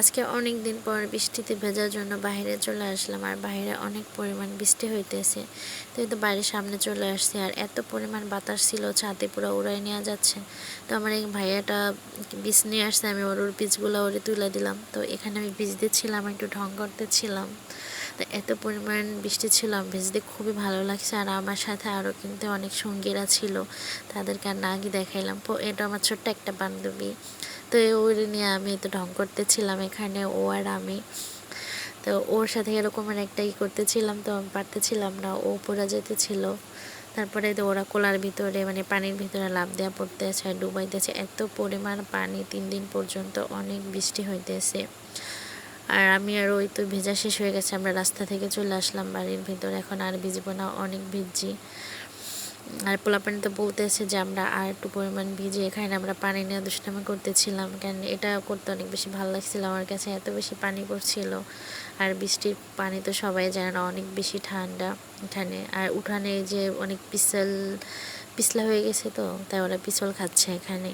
আজকে অনেক দিন পর বৃষ্টিতে ভেজার জন্য বাইরে চলে আসলাম আর বাইরে অনেক পরিমাণ বৃষ্টি হইতেছে। তো এই তো বাড়ির সামনে চলে আসছে আর এত পরিমাণ বাতাস ছিল, ছাদে পুরো উড়াই নেওয়া যাচ্ছে। তো আমার এই ভাইয়াটা বীজ নিয়ে আসছে, আমি ওর ওর বীজগুলো ওরে তুলে দিলাম। তো এখানে আমি বীজ দিচ্ছিলাম, একটু ঢং করতেছিলাম। তো এত পরিমাণ বৃষ্টি ছিল আমি ভিজতে খুবই ভালো লাগছে। আর আমার সাথে আরও কিন্তু অনেক সঙ্গীরা ছিল, তাদেরকে আর না গিয়ে দেখাইলাম এটা আমার ছোট্ট একটা বান্ধবী। তো ওর নিয়ে আমি তো ঢং করতেছিলাম এখানে, ও আর আমি। তো ওর সাথে এরকমের একটা ই করতেছিলাম তো আমি পারতেছিলাম না, ও পড়ে যেতেছিল তারপরে তো ওরা কোলার ভিতরে মানে পানির ভিতরে লাভ দেওয়া পড়তেছে, ডুবাইতেছে। এত পরিমাণ পানি তিন দিন পর্যন্ত অনেক বৃষ্টি হইতেছে। আর আমি আর ওই তো ভেজা শেষ হয়ে গেছে, আমরা রাস্তা থেকে চলে আসলাম বাড়ির ভিতরে। এখন আর ভিজবো না, অনেক ভিজছি। আর পোলাপানি তো বলতেছে যে আমরা আর একটু পরিমাণ ভিজে এখানে আমরা পানি নিয়ে দুষ্টামি করতেছিলাম। কেন এটা করতে অনেক বেশি ভালো লাগছিল, আমার কাছে এত বেশি পানি পড়ছিল। আর বৃষ্টির পানি তো সবাই জানে না, অনেক বেশি ঠান্ডা এখানে। আর উঠানে যে অনেক পিসল পিছলা হয়ে গেছে তো, তাই ওরা পিছল খাচ্ছে এখানে।